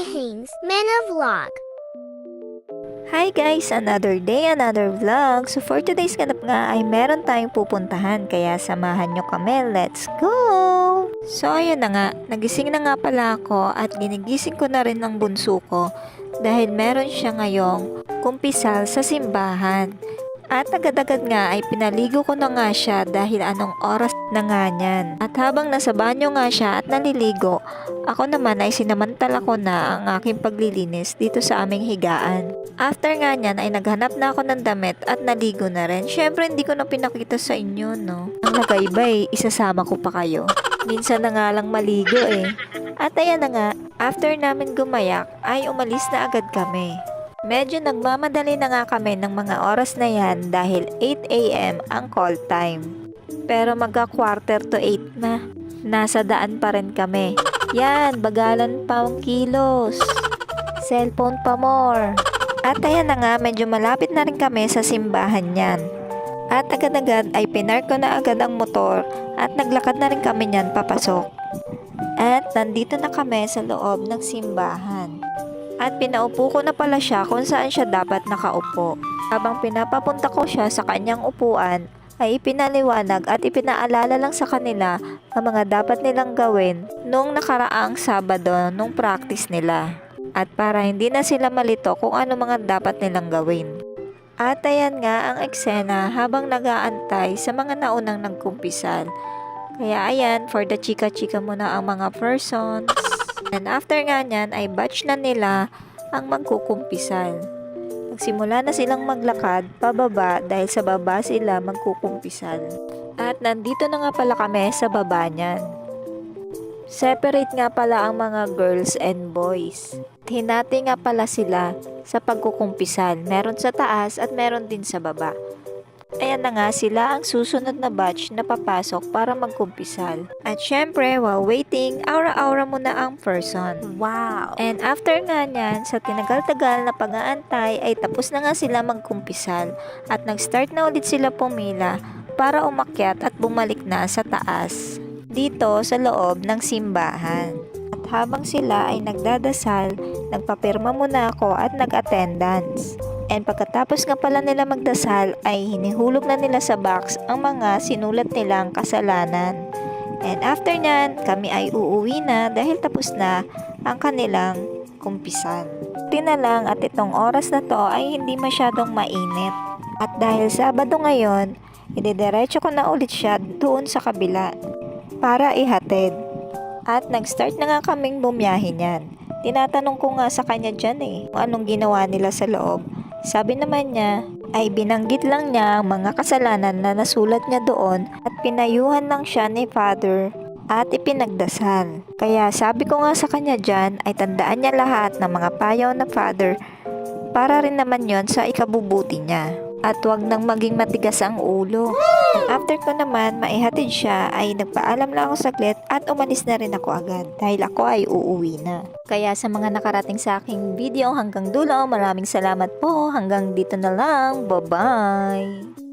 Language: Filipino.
Mini Haynes, Mena Vlog. Hi guys! Another day, another vlog. So for today's ganap nga ay meron tayong pupuntahan kaya samahan nyo kami. Let's go! So ayun na nga, nagising na nga pala ako at ginigising ko na rin ng bunso ko dahil meron siya ngayong kumpisal sa simbahan. At agad-agad nga ay pinaligo ko na nga siya dahil anong oras na nga niyan. At habang nasa banyo nga siya at naliligo, ako naman ay sinamantala ko na ang aking paglilinis dito sa aming higaan. After nga niyan ay naghanap na ako ng damit at naligo na rin. Syempre hindi ko na pinakita sa inyo no. Ang nagaiba eh, isasama ko pa kayo. Minsan na nga lang maligo eh. At ayan na nga, after namin gumayak ay umalis na agad kami. Medyo nagmamadali na nga kami ng mga oras na yan dahil 8am ang call time. Pero magka quarter to 8 na. Nasa daan pa rin kami. Yan, bagalan pa ang kilos. Cellphone pa more. At ayan na nga, medyo malapit na rin kami sa simbahan niyan. At agad-agad ay pinark ko na agad ang motor at naglakad na rin kami niyan papasok. At nandito na kami sa loob ng simbahan. At pinaupo ko na pala siya kung saan siya dapat nakaupo. Habang pinapapunta ko siya sa kanyang upuan, ay ipinaliwanag at ipinaalala lang sa kanila ang mga dapat nilang gawin noong nakaraang Sabado nung practice nila. At para hindi na sila malito kung ano mga dapat nilang gawin. At ayan nga ang eksena habang nagaantay sa mga naunang nagkumpisal. Kaya ayan, for the chika-chika muna ang mga persons. And after nga niyan ay batch na nila ang magkukumpisal. Nagsimula na silang maglakad pababa dahil sa baba sila magkukumpisal. At nandito na nga pala kami sa baba niyan. Separate nga pala ang mga girls and boys. Hinati nga pala sila sa pagkukumpisal. Meron sa taas at meron din sa baba. Ayan na nga sila ang susunod na batch na papasok para magkumpisal. At syempre, while waiting, aura-aura muna ang person. Wow. And after nga niyan, sa tinagal-tagal na pag-aantay ay tapos na nga sila magkumpisal at nag-start na ulit sila pumila para umakyat at bumalik na sa taas dito sa loob ng simbahan. At habang sila ay nagdadasal, nagpapirma muna ako at nag-attendance. And pagkatapos nga pala nila magdasal ay hinihulog na nila sa box ang mga sinulat nilang kasalanan. And after nyan, kami ay uuwi na dahil tapos na ang kanilang kumpisan. Tina lang at itong oras na to ay hindi masyadong mainit. At dahil Sabado ngayon, idediretso ko na ulit siya doon sa kabila para ihatid. At nag-start na nga kaming bumiyahe niyan. Tinatanong ko nga sa kanya dyan eh, kung anong ginawa nila sa loob. Sabi naman niya, ay binanggit lang niya ang mga kasalanan na nasulat niya doon at pinayuhan lang siya ni Father at ipinagdasal. Kaya sabi ko nga sa kanya dyan ay tandaan niya lahat ng mga payaw na Father para rin naman yon sa ikabubuti niya. At wag nang maging matigas ang ulo. After ko naman maihatid siya ay nagpaalam lang ako saglit at umalis na rin ako agad dahil ako ay uuwi na. Kaya sa mga nakarating sa aking video hanggang dulo, maraming salamat po. Hanggang dito na lang. Bye-bye!